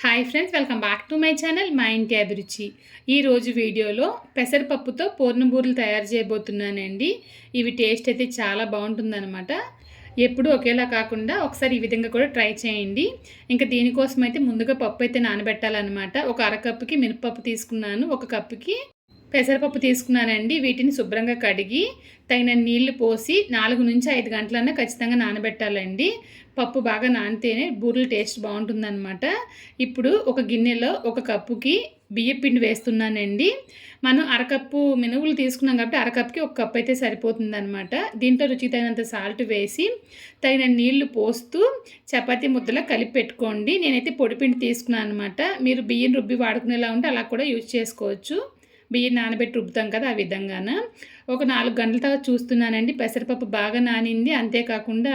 Hi friends welcome back to my channel మా ఇంటి అభిరుచి ఈరోజు వీడియోలో పెసరపప్పుతో పూర్ణబూరులు తయారు చేయబోతున్నానండి. ఇవి టేస్ట్ అయితే చాలా బాగుంటుందన్నమాట. ఎప్పుడు ఒకేలా కాకుండా ఒకసారి ఈ విధంగా కూడా ట్రై చేయండి. ఇంకా దీనికోసం అయితే ముందుగా పప్పు అయితే నానబెట్టాలన్నమాట. ఒక అరకప్పుకి మినపప్పు తీసుకున్నాను. ఒక కప్పుకి పెసరపప్పు తీసుకున్నానండి. వీటిని శుభ్రంగా కడిగి తగిన నీళ్ళు పోసి నాలుగు నుంచి ఐదు గంటలన్నా ఖచ్చితంగా నానబెట్టాలండి. పప్పు బాగా నానితేనే బూరెలు టేస్ట్ బాగుంటుందన్నమాట. ఇప్పుడు ఒక గిన్నెలో ఒక కప్పుకి బియ్యం పిండి వేస్తున్నానండి. మనం అరకప్పు మినుగులు తీసుకున్నాం కాబట్టి అరకప్పుకి ఒక కప్పు అయితే సరిపోతుందన్నమాట. దీంట్లో రుచి తగినంత సాల్ట్ వేసి తగిన నీళ్ళు పోస్తూ చపాతీ ముద్దలా కలిపి పెట్టుకోండి. నేనైతే పొడిపిండి తీసుకున్నాను అనమాట మీరు బియ్యం రుబ్బి వాడుకునేలా ఉంటే అలా కూడా యూజ్ చేసుకోవచ్చు. బియ్యం నానబెట్టి రుబ్బుతాం కదా ఆ విధంగాన. ఒక నాలుగు గంటల తర్వాత చూస్తున్నానండి. పెసరపప్పు బాగా నానింది. అంతేకాకుండా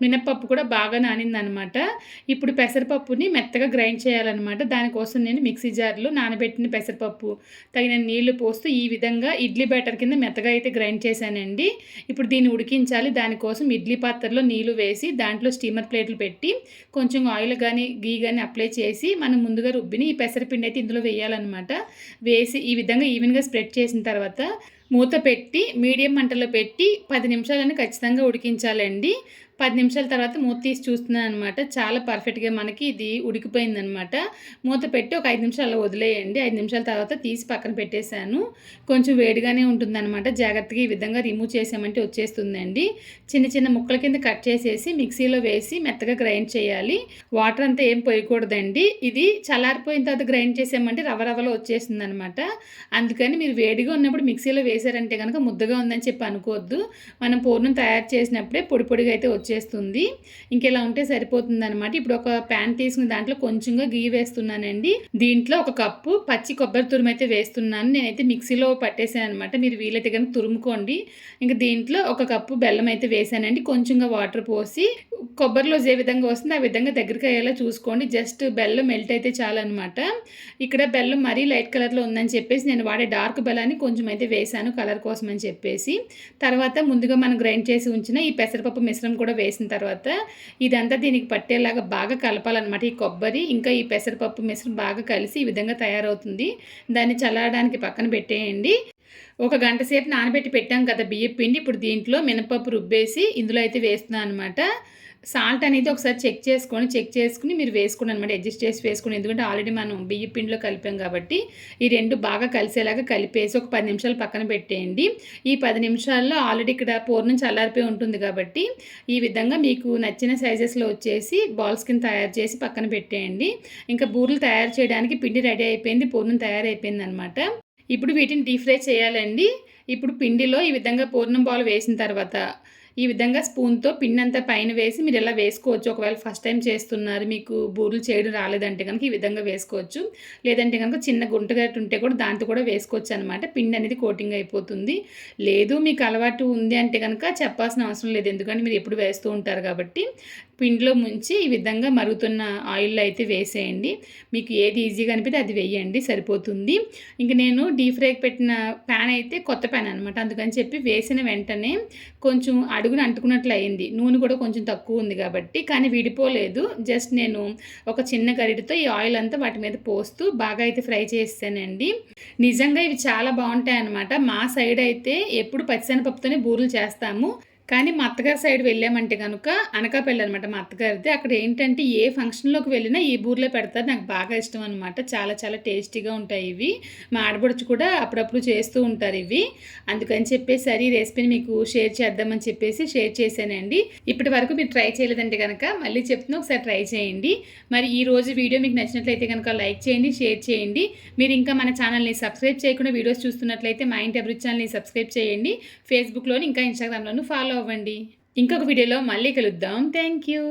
మినప్పప్పు కూడా బాగా నానిందనమాట. ఇప్పుడు పెసరపప్పుని మెత్తగా గ్రైండ్ చేయాలన్నమాట దానికోసం నేను మిక్సీ జార్లో నానబెట్టిన పెసరపప్పు తగిన నీళ్ళు పోస్తూ ఈ విధంగా ఇడ్లీ బ్యాటర్ కింద మెత్తగా అయితే గ్రైండ్ చేశానండి. ఇప్పుడు దీన్ని ఉడికించాలి. దానికోసం ఇడ్లీ పాత్రలో నీళ్ళు వేసి దాంట్లో స్టీమర్ ప్లేట్లు పెట్టి కొంచెం ఆయిల్ కానీ గీ కానీ అప్లై చేసి మనం ముందుగా రుబ్బిని ఈ పెసరపిండి అయితే ఇందులో వేయాలన్నమాట వేసి ఈ విధంగా ఈవెన్గా స్ప్రెడ్ చేసిన తర్వాత మూత పెట్టి మీడియం మంటలో పెట్టి పది నిమిషాలని ఖచ్చితంగా ఉడికించాలండి. పది నిమిషాల తర్వాత మూత తీసి చూస్తున్నాను అనమాట చాలా పర్ఫెక్ట్గా మనకి ఇది ఉడికిపోయిందనమాట మూత పెట్టి ఒక ఐదు నిమిషాలు వదిలేయండి. ఐదు నిమిషాల తర్వాత తీసి పక్కన పెట్టేశాను. కొంచెం వేడిగానే ఉంటుందన్నమాట. జాగ్రత్తగా ఈ విధంగా రిమూవ్ చేసామంటే వచ్చేస్తుందండి. చిన్న చిన్న ముక్కల కింద కట్ చేసేసి మిక్సీలో వేసి మెత్తగా గ్రైండ్ చేయాలి. వాటర్ అంతా ఏం పోయకూడదండి. ఇది చల్లారిపోయిన తర్వాత గ్రైండ్ చేసామంటే రవ రవలో వచ్చేస్తుంది అనమాట అందుకని మీరు వేడిగా ఉన్నప్పుడు మిక్సీలో వేసారంటే కనుక ముద్దగా ఉందని చెప్పి అనుకోవద్దు. మనం పూర్ణం తయారు చేసినప్పుడే పొడి పొడిగా అయితే వచ్చేస్తుంది. ఇంకెలా ఉంటే సరిపోతుంది అనమాట ఇప్పుడు ఒక ప్యాన్ తీసుకుని దాంట్లో కొంచెంగా గీ వేస్తున్నానండి. దీంట్లో ఒక కప్పు పచ్చి కొబ్బరి తురుము అయితే వేస్తున్నాను. నేనైతే మిక్సీలో పట్టేసాను అనమాట మీరు వీలైతే కనుక తురుముకోండి. ఇంకా దీంట్లో ఒక కప్పు బెల్లం అయితే వేసానండి. కొంచెంగా వాటర్ పోసి కొబ్బరిలో ఏ విధంగా వస్తుంది ఆ విధంగా దగ్గరికి అయ్యేలా చూసుకోండి. జస్ట్ బెల్లం మెల్ట్ అయితే చాలన్నమాట. ఇక్కడ బెల్లం మరీ లైట్ కలర్లో ఉందని చెప్పేసి నేను వాడే డార్క్ బెల్లాన్ని కొంచెం అయితే వేసాను కలర్ కోసం అని చెప్పేసి. తర్వాత ముందుగా మనం గ్రైండ్ చేసి ఉంచిన ఈ పెసరపప్పు మిశ్రమం కూడా వేసిన తర్వాత ఇదంతా దీనికి పట్టేలాగా బాగా కలపాలన్నమాట ఈ కొబ్బరి. ఇంకా ఈ పెసరపప్పు మిశ్రం బాగా కలిసి ఈ విధంగా తయారవుతుంది. దాన్ని చల్లడానికి పక్కన పెట్టేయండి. ఒక గంట సేపు నానబెట్టి పెట్టాం కదా బియ్యం పిండి. ఇప్పుడు దీంట్లో మినపప్పు రుబ్బేసి ఇందులో అయితే వేస్తున్నాను అనమాట సాల్ట్ అనేది ఒకసారి చెక్ చేసుకొని చెక్ చేసుకుని మీరు వేసుకోండి అనమాట అడ్జస్ట్ చేసి వేసుకుని. ఎందుకంటే ఆల్రెడీ మనం బియ్య పిండిలో కలిపాం కాబట్టి ఈ రెండు బాగా కలిసేలాగా కలిపేసి ఒక పది నిమిషాలు పక్కన పెట్టేయండి. ఈ పది నిమిషాల్లో ఆల్రెడీ ఇక్కడ పూర్ణం చల్లారిపోయి ఉంటుంది కాబట్టి ఈ విధంగా మీకు నచ్చిన సైజెస్లో వచ్చేసి బాల్స్ కింద తయారు చేసి పక్కన పెట్టేయండి. ఇంకా బూరెలు తయారు చేయడానికి పిండి రెడీ అయిపోయింది పూర్ణం తయారైపోయింది అనమాట. ఇప్పుడు వీటిని డీప్ ఫ్రై చేయాలండి. ఇప్పుడు పిండిలో ఈ విధంగా పూర్ణం బాల్ వేసిన తర్వాత ఈ విధంగా స్పూన్తో పిన్ అంతా పైన వేసి మీరు ఇలా వేసుకోవచ్చు? ఒకవేళ ఫస్ట్ టైం చేస్తున్నారు మీకు బూరెలు చేయడం రాలేదంటే కనుక ఈ విధంగా వేసుకోవచ్చు. లేదంటే కనుక చిన్న గుంటగట్టు ఉంటే కూడా దాంతో కూడా వేసుకోవచ్చు అనమాట పిండి అనేది కోటింగ్ అయిపోతుంది. లేదు మీకు అలవాటు ఉంది అంటే కనుక చెప్పాల్సిన అవసరం లేదు. ఎందుకంటే మీరు ఎప్పుడు వేస్తూ ఉంటారు కాబట్టి. పిండిలో ముంచి ఈ విధంగా మరుగుతున్న ఆయిల్లో అయితే వేసేయండి. మీకు ఏది ఈజీగా అనిపితే అది వేయండి సరిపోతుంది. ఇంక నేను డీప్ ఫ్రైకి పెట్టిన ప్యాన్ అయితే కొత్త ప్యాన్ అనమాట అందుకని చెప్పి వేసిన వెంటనే కొంచెం అడుగున అంటుకున్నట్లు అయింది. నూనె కూడా కొంచెం తక్కువ ఉంది కాబట్టి కానీ విడిపోలేదు. జస్ట్ నేను ఒక చిన్న గరిటతో ఈ ఆయిల్ అంతా వాటి మీద పోస్తూ బాగా అయితే ఫ్రై చేస్తానండి నిజంగా ఇవి చాలా బాగుంటాయి అనమాట మా సైడ్ అయితే ఎప్పుడు పచ్చిశనపప్పుతోనే బూరెలు చేస్తాము. కానీ మా అత్తగారి సైడ్ వెళ్ళామంటే కనుక అనకాపల్లి అనమాట మా అత్తగారిది. అక్కడ ఏంటంటే ఏ ఫంక్షన్లోకి వెళ్ళినా ఈ బూర్లో పెడతారు. నాకు బాగా ఇష్టం అనమాట చాలా చాలా టేస్టీగా ఉంటాయి ఇవి. మా ఆడబడుచు కూడా అప్పుడప్పుడు చేస్తూ ఉంటారు ఇవి. అందుకని చెప్పేసి సరే ఈ రెసిపీని మీకు షేర్ చేద్దామని చెప్పేసి షేర్ చేశానండి. ఇప్పటి వరకు మీరు ట్రై చేయలేదంటే కనుక మళ్ళీ చెప్తున్నా ఒకసారి ట్రై చేయండి. మరి ఈ రోజు వీడియో మీకు నచ్చినట్లయితే కనుక లైక్ చేయండి షేర్ చేయండి. మీరు ఇంకా మన ఛానల్ని సబ్స్క్రైబ్ చేయకుండా వీడియోస్ చూస్తున్నట్లయితే మా ఇంటి అభివృద్ధి ఛానల్ని సబ్స్క్రైబ్ చేయండి. ఫేస్బుక్లోని ఇంకా ఇన్స్టాగ్రామ్లోను ఫాలో అవ్వండి. ఇంకొక వీడియోలో మళ్ళీ కలుద్దాం. Thank you